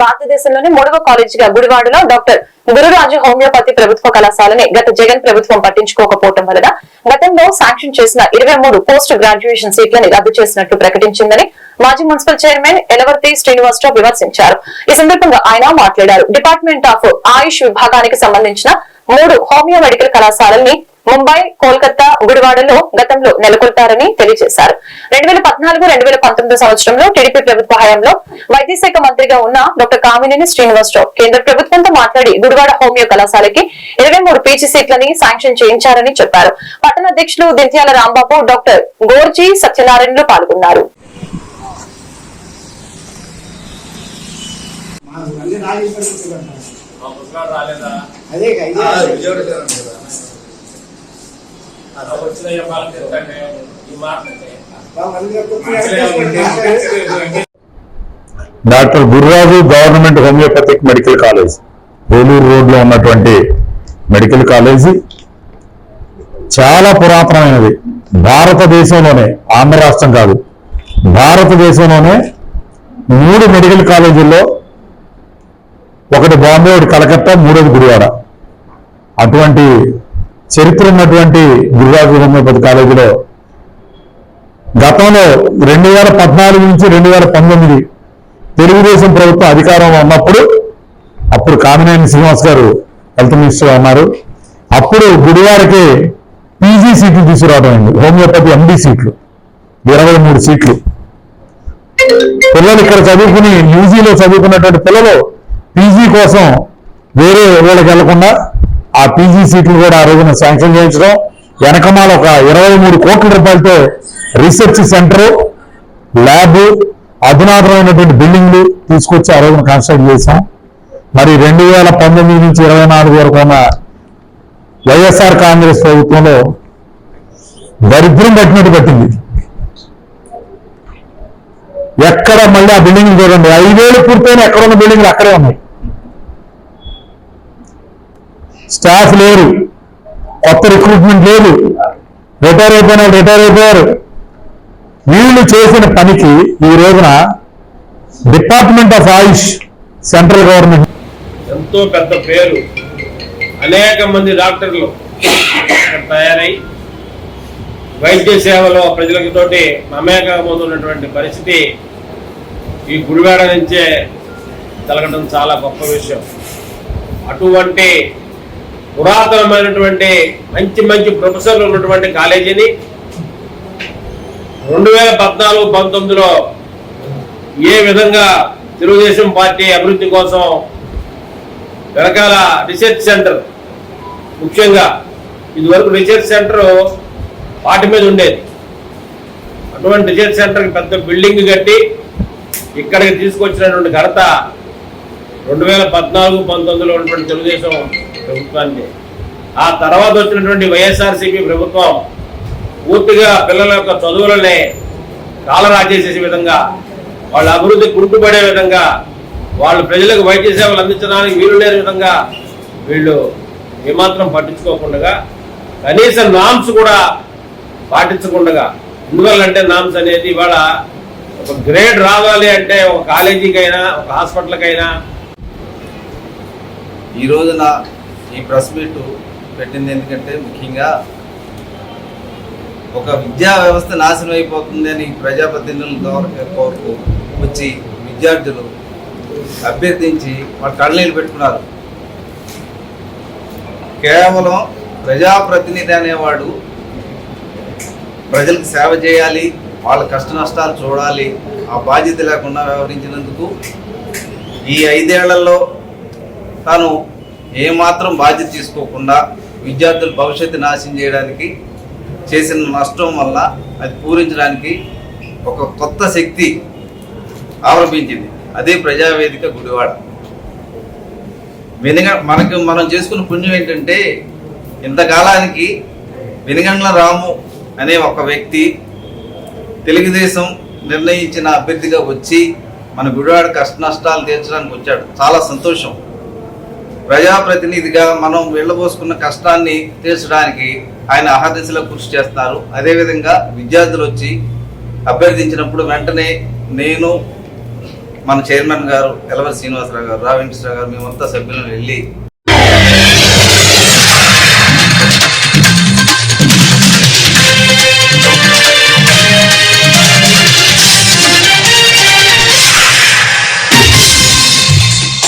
భారతదేశంలోని మూడవ కాలేజీగా గుడివాడలో డాక్టర్ గురురాజు హోమియోపతి ప్రభుత్వ కళాశాలని గత జగన్ ప్రభుత్వం పట్టించుకోకపోవడం వలన గతంలో శాంక్షన్ చేసిన ఇరవై మూడు పోస్ట్ గ్రాడ్యుయేషన్ సీట్లని రద్దు చేసినట్లు ప్రకటించిందని మాజీ మున్సిపల్ చైర్మన్ ఎలవర్తి శ్రీనివాసరావు విమర్శించారు. ఈ సందర్భంగా ఆయన మాట్లాడారు. డిపార్ట్మెంట్ ఆఫ్ ఆయుష్ విభాగానికి సంబంధించిన మూడు హోమియో మెడికల్ కళాశాలని ముంబై కోల్కతా గుడివాడలో గతంలో నెలకొల్పారని తెలియజేశారు. రెండు వేల పద్నాలుగు రెండు వేల పంతొమ్మిది సంవత్సరంలో టీడీపీ ప్రభుత్వ హయాంలో వైద్య శాఖ మంత్రిగా ఉన్న డాక్టర్ కామినేని శ్రీనివాసరావు కేంద్ర ప్రభుత్వంతో మాట్లాడి గుడివాడ హోమియో కళాశాలకి ఇరవై మూడు పీజీ సీట్లని శాంక్షన్ చేయించారని చెప్పారు. పట్టణ అధ్యక్షులు దింత్యాల రాంబాబు డాక్టర్ గోర్జీ సత్యనారాయణలు పాల్గొన్నారు. మాకు వచ్చిన ఈ మాట doctor Gurraju government homoeopathic medical college Eluru రోడ్లో ఉన్నటువంటి మెడికల్ కాలేజీ. చాలా పురాతనమైనది. భారతదేశంలోనే ఆంధ్ర రాష్ట్రం కాదు భారతదేశంలోనే మూడు మెడికల్ కాలేజీల్లో ఒకటి బాంబే ఒకటి కలకత్తా మూడోది గుడివాడ. అటువంటి చరిత్ర ఉన్నటువంటి గురురాజు హోమియోపతి కాలేజీలో గతంలో రెండు వేల పద్నాలుగు నుంచి రెండు వేల పంతొమ్మిది తెలుగుదేశం ప్రభుత్వం అధికారంలో ఉన్నప్పుడు అప్పుడు కామినేని శ్రీనివాస్ గారు హెల్త్ మినిస్టర్ ఉన్నారు అప్పుడు గుడివారికి పీజీ సీట్లు తీసుకురావడం అయింది. హోమియోపతి ఎండి సీట్లు. ఇరవై మూడు సీట్లు. పిల్లలు ఇక్కడ చదువుకుని యూజీలో చదువుకున్నటువంటి పిల్లలు పీజీ కోసం వేరే ఊళ్ళకి వెళ్ళకుండా ఆ పీజీ సీట్లు కూడా ఆ రోజున శాంక్షన్ చేయించడం వెనకమాల ఒక ఇరవై మూడు కోట్ల రూపాయలతో రీసెర్చ్ సెంటర్ ల్యాబ్ అధునాతనమైనటువంటి బిల్డింగ్లు తీసుకొచ్చి ఆ రోజున కన్స్ట్రక్ట్ చేశాం. మరి రెండు వేల పంతొమ్మిది నుంచి ఇరవై నాలుగు వరకు ఉన్న వైఎస్ఆర్ కాంగ్రెస్ ప్రభుత్వంలో దరిద్రం పట్టినట్టు పట్టింది. ఎక్కడ మళ్ళీ ఆ బిల్డింగ్ చూడండి ఐదేళ్ళు పూర్తయిన ఎక్కడ ఉన్న బిల్డింగ్లు అక్కడే ఉన్నాయి. స్టాఫ్ లేరు. కొత్త రిక్రూట్మెంట్ లేదు. రిటైర్ అయిపోయిన రిటైర్ అయిపోయారు. వీళ్ళు చేసిన పనికి ఈ రోజున department of AYUSH central government. ఎంతో పెద్ద పేరు అనేక మంది డాక్టర్లు తయారై వైద్య సేవలో ప్రజలకి మమేకమవుతున్నటువంటి పరిస్థితి ఈ గుడివాడ నుంచే కలగడం చాలా గొప్ప విషయం. అటువంటి పురాతనమైనటువంటి మంచి మంచి ప్రొఫెసర్లు ఉన్నటువంటి కాలేజీని రెండు వేల పద్నాలుగు పంతొమ్మిదిలో ఏ విధంగా తెలుగుదేశం పార్టీ అభివృద్ధి కోసం వెనకాల రీసెర్చ్ సెంటర్ ముఖ్యంగా ఇదివరకు రీసెర్చ్ సెంటర్ వాటి మీద ఉండేది. అటువంటి రీసెర్చ్ సెంటర్కి పెద్ద బిల్డింగ్ కట్టి ఇక్కడికి తీసుకొచ్చినటువంటి ఘనత రెండు వేల పద్నాలుగు పంతొమ్మిదిలో ఉన్నటువంటి తెలుగుదేశం ప్రభుత్వాన్ని. ఆ తర్వాత వచ్చినటువంటి వైఎస్ఆర్సీపీ ప్రభుత్వం పూర్తిగా పిల్లల యొక్క చదువులనే కాలరాజేసే విధంగా వాళ్ళ అభివృద్ధి గుర్తుపడే విధంగా వాళ్ళు ప్రజలకు వైద్య సేవలు అందించడానికి వీలు లేని విధంగా వీళ్ళు ఏమాత్రం పట్టించుకోకుండా కనీస నామ్స్ కూడా పాటించకుండా ఎందువల్లంటే నామ్స్ అనేది ఇవాళ ఒక గ్రేడ్ రావాలి అంటే ఒక కాలేజీకైనా ఒక హాస్పిటల్కైనా ఈ రోజున ఈ ప్రెస్ మీట్ పెట్టింది ఎందుకంటే ముఖ్యంగా ఒక విద్యా వ్యవస్థ నాశనం అయిపోతుంది అని ప్రజాప్రతినిధుల ద్వారా కోరుకు వచ్చి విద్యార్థులు అభ్యర్థించి వాళ్ళ కళ్ళనీళ్ళు పెట్టుకున్నారు. కేవలం ప్రజాప్రతినిధి అనేవాడు ప్రజలకు సేవ చేయాలి వాళ్ళ కష్ట నష్టాలు చూడాలి ఆ బాధ్యత లేకుండా వ్యవహరించినందుకు ఈ ఐదేళ్ళలో తాను ఏమాత్రం బాధ్యత తీసుకోకుండా విద్యార్థుల భవిష్యత్తు నాశనం చేయడానికి చేసిన నష్టం వల్ల అది పూరించడానికి ఒక కొత్త శక్తి ఆవలంబించింది అదే ప్రజావేదిక గుడివాడ. వెనుగ మనకు మనం చేసుకున్న పుణ్యం ఏంటంటే ఇంతకాలానికి వెనుగండ్ల రాము అనే ఒక వ్యక్తి తెలుగుదేశం నిర్ణయించిన అభ్యర్థిగా వచ్చి మన గుడివాడ కష్ట నష్టాలు తీర్చడానికి వచ్చాడు. చాలా సంతోషం. ప్రజాప్రతినిధిగా మనం వెళ్ళబోసుకున్న కష్టాన్ని తీర్చడానికి ఆయన అహర్నిశలో కృషి చేస్తారు. అదేవిధంగా విద్యార్థులు వచ్చి అభ్యర్థించినప్పుడు వెంటనే నేను మన చైర్మన్ గారు ఎలవరి శ్రీనివాసరావు గారు రా వెంకటరావు గారు మేమంతా సభ్యులను వెళ్ళి